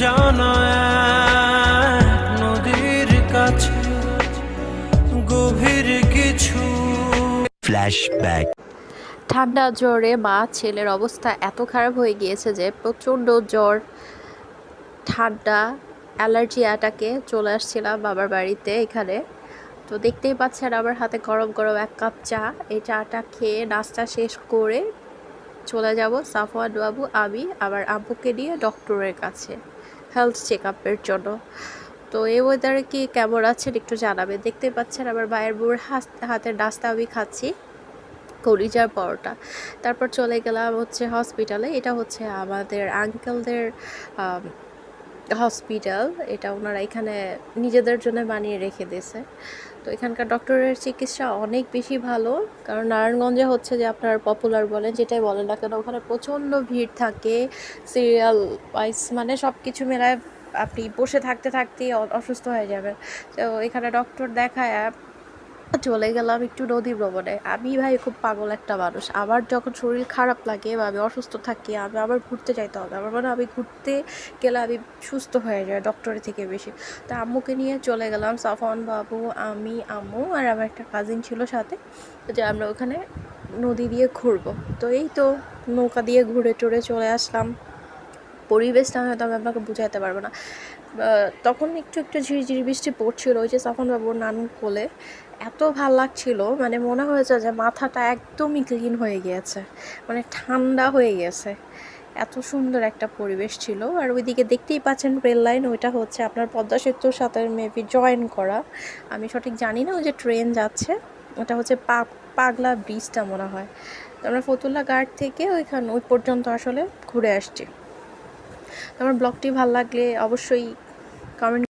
এক নদীর কাছে গভীর কিছু Flashback. ঠান্ডা জ্বরে মা ছেলের অবস্থা এত খারাপ হয়ে গিয়েছে যে প্রচণ্ড জ্বর ঠান্ডা অ্যালার্জি অ্যাটাকে চলে আসছিলাম বাবার বাড়িতে এখানে তো দেখতেই পাচ্ছেন আমার হাতে গরম গরম এক কাপ চা এই চাটা খেয়ে নাস্তা শেষ করে চলে যাব সাফওয়ান বাবু আমি আবার আব্বুকে নিয়ে ডক্টরের কাছে হেলথ চেক আপের জন্য। তো এই ওয়েদারে কি কেমন আছেন একটু জানাবে দেখতে পাচ্ছেন আমার ভাইয়ের বউর হাতে, হাতের নাস্তা আমি খাচ্ছি। কলিজার পরটা। তারপর চলে গেলাম হচ্ছে হসপিটালে এটা হচ্ছে আমাদের আঙ্কেলদের হসপিটাল, এটা ওনারা এখানে নিজেদের জন্য বানিয়ে রেখে দিয়েছে। তো এখানকার ডক্টরের চিকিৎসা অনেক বেশি ভালো, কারণ নারায়ণগঞ্জে হচ্ছে যে আপনার পপুলার বলেন, যেটাই বলেন না কেন, ওখানে প্রচণ্ড ভিড় থাকে সিরিয়াল ওয়াইজ মানে সব কিছু মেলায় আপনি বসে থাকতে থাকতেই অসুস্থ হয়ে যাবেন। তো এখানে ডক্টর দেখায় চলে গেলাম একটু নদী ভ্রমণে। আমি ভাই খুব পাগল একটা মানুষ। আমার যখন শরীর খারাপ লাগে বা আমি অসুস্থ থাকি, আমি আবার ঘুরতে যাইতে হবে। আমার মানে আমি ঘুরতে গেলে আমি সুস্থ হয়ে যাই ডক্টরের থেকে বেশি। তো আম্মুকে নিয়ে চলে গেলাম সাফন বাবু, আমি, আম্মু আর আমার একটা কাজিন ছিল সাথে। যে আমরা ওখানে নদী দিয়ে ঘুরবো। তো এই তো নৌকা দিয়ে ঘুরে টুরে চলে আসলাম। পরিবেশটা হয়তো আমি আপনাকে বুঝাতে পারব না। তখন একটু একটু ঝিরিঝিরি বৃষ্টি পড়ছিল ওই যে বাবুর নানুর কোলে। এত ভালো লাগছিল মানে মনে হয়েছে যে মাথাটা একদমই ক্লিন হয়ে গিয়েছে মানে ঠান্ডা হয়ে গেছে এত সুন্দর একটা পরিবেশ ছিল। আর ওইদিকে দেখতেই পাচ্ছেন রেল লাইন, ওইটা হচ্ছে আপনার পদ্মা সেতুর সাথে মেবি জয়েন করা। আমি সঠিক জানি না, ওই যে ট্রেন যাচ্ছে, ওটা হচ্ছে পা, পাগলা ব্রিজটা মনে হয়। তো আমরা ফতুল্লা গার্ড থেকে ওইখান, ওই পর্যন্ত আসলে ঘুরে আসছি। আমার ব্লগটি ভালো লাগলে অবশ্যই কমেন্ট